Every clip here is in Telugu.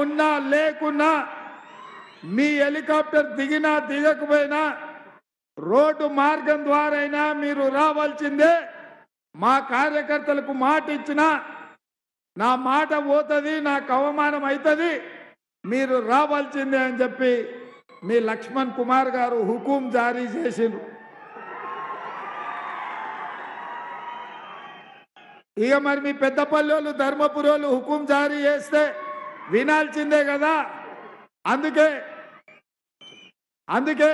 ఉన్నా లేకున్నా మీ హెలికాప్టర్ దిగినా దిగకపోయినా రోడ్డు మార్గం ద్వారా అయినా మీరు రావాల్సిందే. మా కార్యకర్తలకు మాట ఇచ్చిన నా మాట పోతుంది నాకు అవమానం అవుతుంది మీరు రావాల్సిందే అని చెప్పి మీ లక్ష్మణ్ కుమార్ గారు హుకుం జారీ చేసిండ్రు. ఇక మరి మీ పెద్దపల్లెలు ధర్మపురోలు హుకుం జారీ చేస్తే వినాల్సిందే కదా. అందుకే అందుకే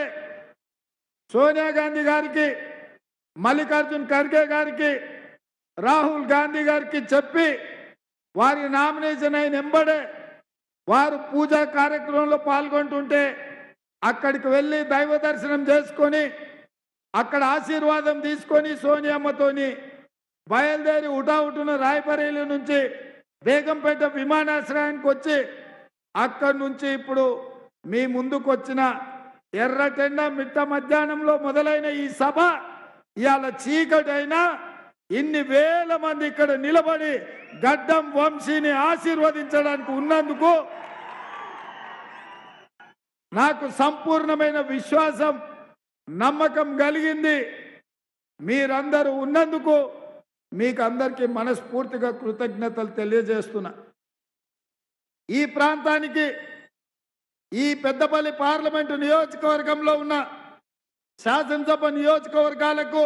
సోనియా గాంధీ గారికి మల్లికార్జున్ ఖర్గే గారికి రాహుల్ గాంధీ గారికి చెప్పి వారి నామినేషన్ అయిన ఎంబడే వారు పూజా కార్యక్రమంలో పాల్గొంటుంటే అక్కడికి వెళ్ళి దైవ దర్శనం చేసుకొని అక్కడ ఆశీర్వాదం తీసుకొని సోనియమ్మతోని బయలుదేరి ఉటావుటున రాయబరేలి నుంచి బేగంపేట విమానాశ్రయానికి వచ్చి అక్కడి నుంచి ఇప్పుడు మీ ముందుకు వచ్చిన ఎర్రటెండ మిట్ట మధ్యాహ్నంలో మొదలైన ఈ సభ ఇవాళ చీకటైనా ఇన్ని వేల మంది ఇక్కడ నిలబడి గడ్డం వంశీని ఆశీర్వదించడానికి ఉన్నందుకు నాకు సంపూర్ణమైన విశ్వాసం నమ్మకం కలిగింది. మీరందరూ ఉన్నందుకు మీకు అందరికీ మనస్ఫూర్తిగా కృతజ్ఞతలు తెలియజేస్తున్నా. ఈ ప్రాంతానికి ఈ పెద్దపల్లి పార్లమెంటు నియోజకవర్గంలో ఉన్న శాసనసభ నియోజకవర్గాలకు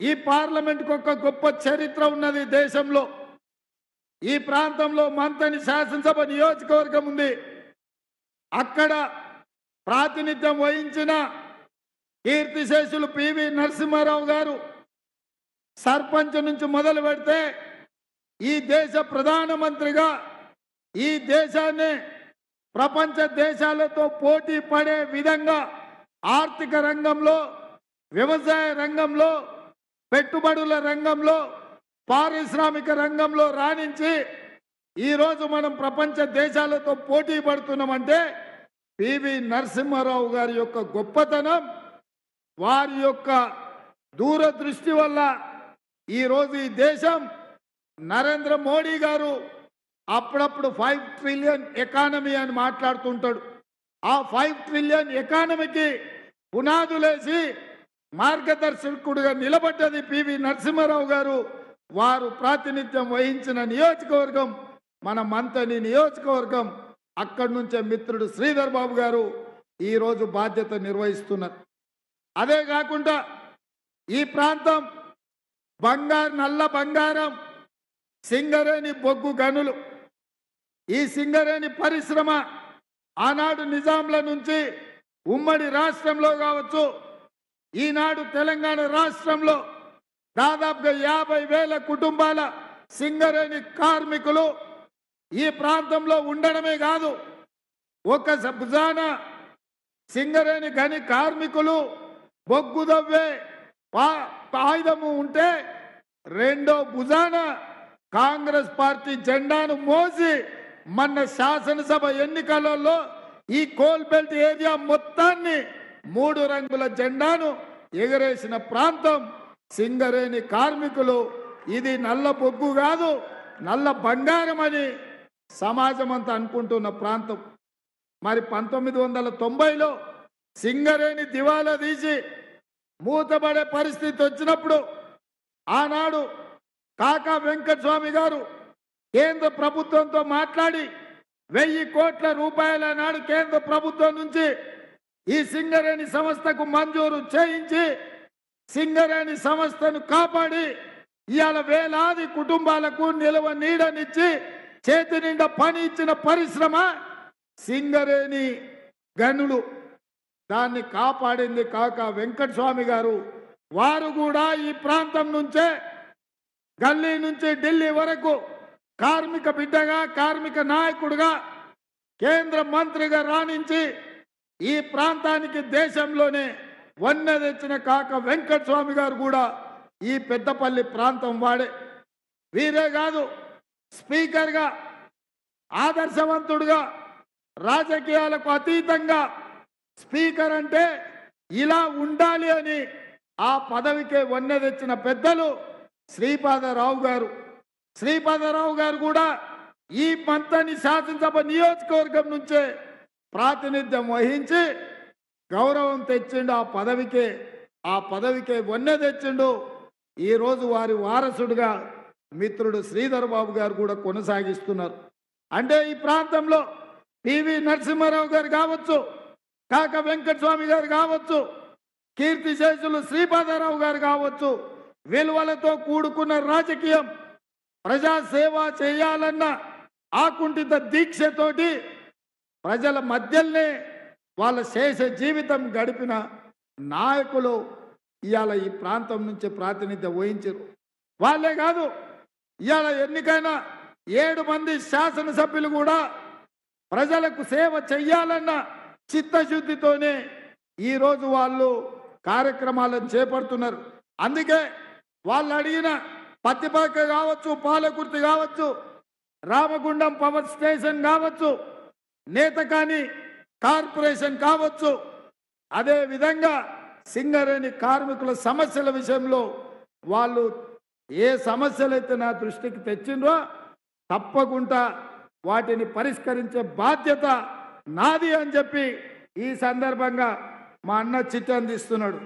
ఈ పార్లమెంటుకు ఒక గొప్ప చరిత్ర ఉన్నది దేశంలో. ఈ ప్రాంతంలో మంతని శాసనసభ నియోజకవర్గం ఉంది. అక్కడ ప్రాతినిధ్యం వహించిన కీర్తిశేషులు పివి నరసింహారావు గారు సర్పంచ్ నుంచి మొదలు పెడితే ఈ దేశ ప్రధానమంత్రిగా ఈ దేశాన్ని ప్రపంచ దేశాలతో పోటీ పడే విధంగా ఆర్థిక రంగంలో వ్యవసాయ రంగంలో పెట్టుబడుల రంగంలో పారిశ్రామిక రంగంలో రాణించి ఈరోజు మనం ప్రపంచ దేశాలతో పోటీ పడుతున్నామంటే పివి నరసింహారావు గారి యొక్క గొప్పతనం వారి యొక్క దూరదృష్టి వల్ల ఈరోజు ఈ దేశం నరేంద్ర మోడీ గారు అప్పుడప్పుడు ఫైవ్ ట్రిలియన్ ఎకానమీ అని మాట్లాడుతుంటాడు. ఆ ఫైవ్ ట్రిలియన్ ఎకానమీకి పునాదులేసి మార్గదర్శకుడుగా నిలబడ్డది పివి నరసింహారావు గారు. వారు ప్రాతినిధ్యం వహించిన నియోజకవర్గం మన మంతని నియోజకవర్గం అక్కడి నుంచే మిత్రుడు శ్రీధర్ బాబు గారు ఈరోజు బాధ్యత నిర్వహిస్తున్నారు. అదే కాకుండా ఈ ప్రాంతం బంగారు నల్ల బంగారం సింగరేణి బొగ్గు గనులు. ఈ సింగరేణి పరిశ్రమ ఆనాడు నిజాంల నుంచి ఉమ్మడి రాష్ట్రంలో కావచ్చు ఈనాడు తెలంగాణ రాష్ట్రంలో దాదాపుగా యాభై వేల కుటుంబాల సింగరేణి కార్మికులు ఈ ప్రాంతంలో ఉండడమే కాదు ఒక సబ్జాన సింగరేణి గని కార్మికులు బొగ్గు దవ్వే పా- ఆయుధము ఉంటే రెండో భుజాన కాంగ్రెస్ పార్టీ జెండాను మోసి మొన్న శాసనసభ ఎన్నికలలో ఈ కోల్బెల్ట్ ఏరియా మొత్తాన్ని మూడు రంగుల జెండాను ఎగరేసిన ప్రాంతం సింగరేణి కార్మికులు. ఇది నల్ల బొగ్గు కాదు నల్ల బంగారం అని సమాజం అంతా అనుకుంటున్న ప్రాంతం. మరి పంతొమ్మిది వందల తొంభైలో సింగరేణి దివాలా తీసి మూతబడే పరిస్థితి వచ్చినప్పుడు ఆనాడు కాకా వెంకటస్వామి గారు కేంద్ర ప్రభుత్వంతో మాట్లాడి వెయ్యి కోట్ల రూపాయల నాడు కేంద్ర ప్రభుత్వం నుంచి ఈ సింగరేణి సంస్థకు మంజూరు చేయించి సింగరేణి సంస్థను కాపాడి ఇవాళ వేలాది కుటుంబాలకు నిలవ నీడనిచ్చి చేతి నిండా పని ఇచ్చిన పరిశ్రమ సింగరేణి గనులు. దాన్ని కాపాడింది కాక వెంకటస్వామి గారు. వారు కూడా ఈ ప్రాంతం నుంచే గల్లీ నుంచి ఢిల్లీ వరకు కార్మిక బిడ్డగా కార్మిక నాయకుడుగా కేంద్ర మంత్రిగా రాణించి ఈ ప్రాంతానికి దేశంలోనే వన్నె తెచ్చిన కాక వెంకటస్వామి గారు కూడా ఈ పెద్దపల్లి ప్రాంతం వాడే. వీరే కాదు స్పీకర్గా ఆదర్శవంతుడుగా రాజకీయాలకు అతీతంగా స్పీకర్ అంటే ఇలా ఉండాలి అని ఆ పదవికే వన్నె తెచ్చిన పెద్దలు శ్రీపాదరావు గారు. శ్రీపాదరావు గారు కూడా ఈ మంతని శాసనసభ నియోజకవర్గం నుంచే ప్రాతినిధ్యం వహించి గౌరవం తెచ్చిండు ఆ పదవికే ఆ పదవికే వన్నె తెచ్చిండు. ఈరోజు వారి వారసుడుగా మిత్రుడు శ్రీధర్ బాబు గారు కూడా కొనసాగిస్తున్నారు. అంటే ఈ ప్రాంతంలో పివి నరసింహారావు గారు కావచ్చు కాక వెంకటస్వామి గారు కావచ్చు కీర్తి శేషులు శ్రీపాదరావు గారు కావచ్చు విలువలతో కూడుకున్న రాజకీయం ప్రజా సేవ చేయాలన్న ఆకుంఠిత దీక్షతోటి ప్రజల మధ్యనే వాళ్ళ శేష జీవితం గడిపిన నాయకులు ఇవాళ ఈ ప్రాంతం నుంచి ప్రాతినిధ్యం వహించారు. వాళ్ళే కాదు ఇవాళ ఎన్నికైన ఏడు మంది శాసనసభ్యులు కూడా ప్రజలకు సేవ చెయ్యాలన్న చిత్తశుద్ధితోనే ఈరోజు వాళ్ళు కార్యక్రమాలను చేపడుతున్నారు. అందుకే వాళ్ళు అడిగిన పత్తిపాక కావచ్చు పాలకుర్తి కావచ్చు రామగుండం పవర్ స్టేషన్ కావచ్చు నేతకాని కార్పొరేషన్ కావచ్చు అదే విధంగా సింగరేణి కార్మికుల సమస్యల విషయంలో వాళ్ళు ఏ సమస్యలైతే నా దృష్టికి తెచ్చిండ్రో తప్పకుండా వాటిని పరిష్కరించే బాధ్యత నాది అని చెప్పి ఈ సందర్భంగా మా అన్న చిట్టి అందిస్తున్నాడు.